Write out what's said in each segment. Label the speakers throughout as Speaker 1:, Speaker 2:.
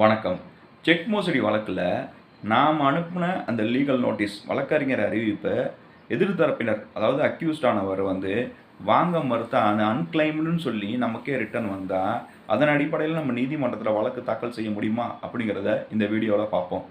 Speaker 1: வணக்கம். செக் மோசடி வழக்கில் நாம் அனுப்பின அந்த லீகல் நோட்டீஸ் வழக்கறிஞர் அறிவிப்பை எதிர்த்தரப்பினர் அதாவது அக்யூஸ்டானவர் வந்து வாங்க மறுத்த அந்த அன்கிளைம்டுன்னு சொல்லி நமக்கே ரிட்டர்ன் வந்தால் அதன் அடிப்படையில் நம்ம நீதிமன்றத்தில் வழக்கு தாக்கல் செய்ய முடியுமா அப்படிங்கிறத இந்த வீடியோவில் பார்ப்போம்.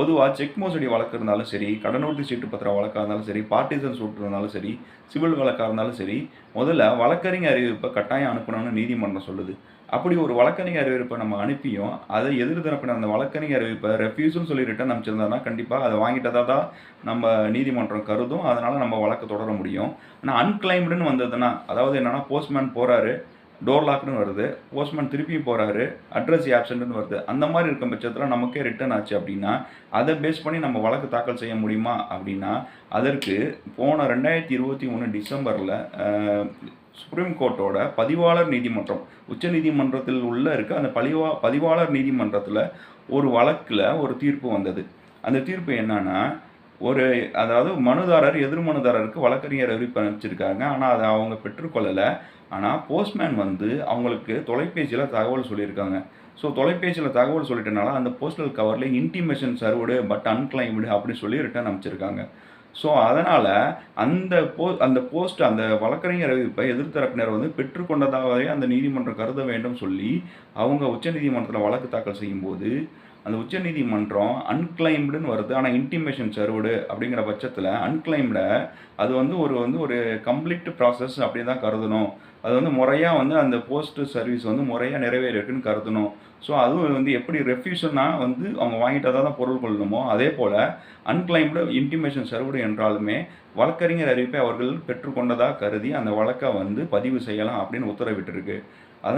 Speaker 1: பொதுவாக செக் மோசடி வழக்கு இருந்தாலும் சரி கடனோட்டி சீட்டு பத்திரம் வழக்காக இருந்தாலும் சரி பார்ட்டிசன் சூட்டு இருந்தாலும் சரி சிவில் வழக்காக இருந்தாலும் சரி முதல்ல வழக்கறிஞர் அறிவிப்பை கட்டாயம் அனுப்பணும்னு நீதிமன்றம் சொல்லுது. அப்படி ஒரு வழக்கறிஞர் அறிவிப்பை நம்ம அனுப்பியும் அதை எதிர்த்தரப்பினர் அந்த வழக்கறிஞர் அறிவிப்பை ரெஃப்யூஸ்னு சொல்லி ரிட்டர்ன் அனுப்பிச்சிருந்தாங்கன்னா கண்டிப்பாக அதை வாங்கிட்டதாக தான் நம்ம நீதிமன்றம் கருதும். அதனால் நம்ம வழக்கு தொடர முடியும். ஆனால் அன்கிளைம்டுன்னு வந்ததுன்னா அதாவது என்னென்னா போஸ்ட்மேன் போகிறாரு டோர் லாக்னு வருது. போஸ்ட்மேன் திருப்பியும் போகிறாரு அட்ரஸ் ஆப்சண்ட்னு வருது. அந்த மாதிரி இருக்கும் பட்சத்தில் நமக்கே ரிட்டர்ன் ஆச்சு அப்படின்னா அதை பேஸ் பண்ணி நம்ம வழக்கு தாக்கல் செய்ய முடியுமா அப்படின்னா அதற்கு போன ரெண்டாயிரத்தி இருபத்தி ஒன்று டிசம்பரில் சுப்ரீம் கோர்ட்டோட பதிவாளர் நீதிமன்றம் உச்ச நீதிமன்றத்தில் உள்ள இருக்க அந்த பதிவா பதிவாளர் நீதிமன்றத்தில் ஒரு வழக்கில் ஒரு தீர்ப்பு வந்தது. அந்த தீர்ப்பு என்னன்னா ஒரு அதாவது மனுதாரர் எதிர் மனுதாரருக்கு வழக்கறிஞர் அறிவிப்பு அனுப்பிச்சிருக்காங்க. ஆனால் அதை அவங்க பெற்றுக்கொள்ளலை. ஆனால் போஸ்ட்மேன் வந்து அவங்களுக்கு தொலைபேசியில் தகவல் சொல்லியிருக்காங்க. ஸோ தொலைபேசியில் தகவல் சொல்லிட்டனால அந்த போஸ்டல் கவரில் இன்டிமேஷன் சர்வடு பட் அன்கிளைம்டு அப்படின்னு சொல்லி ரிட்டர்ன் அனுப்பிச்சிருக்காங்க. ஸோ அதனால் அந்த போ அந்த போஸ்ட் அந்த வழக்கறிஞர் அறிவிப்பை எதிர்த்தரப்பினர் வந்து பெற்றுக்கொண்டதாகவே அந்த நீதிமன்றம் கருத வேண்டும் சொல்லி அவங்க உச்சநீதிமன்றத்தில் வழக்கு தாக்கல் செய்யும்போது அந்த உச்சநீதிமன்றம் அன்கிளைம்டுன்னு வருது. ஆனால் இன்டிமேஷன் சர்வடு அப்படிங்கிற பட்சத்தில் அன்கிளைம்டை அது வந்து ஒரு வந்து ஒரு கம்ப்ளீட் ப்ராசஸ் அப்படி தான் கருதணும். அது வந்து முறையாக வந்து அந்த போஸ்ட் சர்வீஸ் வந்து முறையாக நிறைவேறிருக்குன்னு கருதணும். ஸோ அதுவும் வந்து எப்படி ரெஃப்யூஷன்னா வந்து அவங்க வாங்கிட்டு தான் பொருள் கொள்ளணுமோ அதே போல் அன்கிளைம்டு இன்டிமேஷன் சர்வடு என்றாலுமே வழக்கறிஞர் அறிவிப்பை அவர்கள் பெற்றுக்கொண்டதாக கருதி அந்த வழக்கை வந்து பதிவு செய்யலாம் அப்படின்னு உத்தரவிட்டிருக்கு.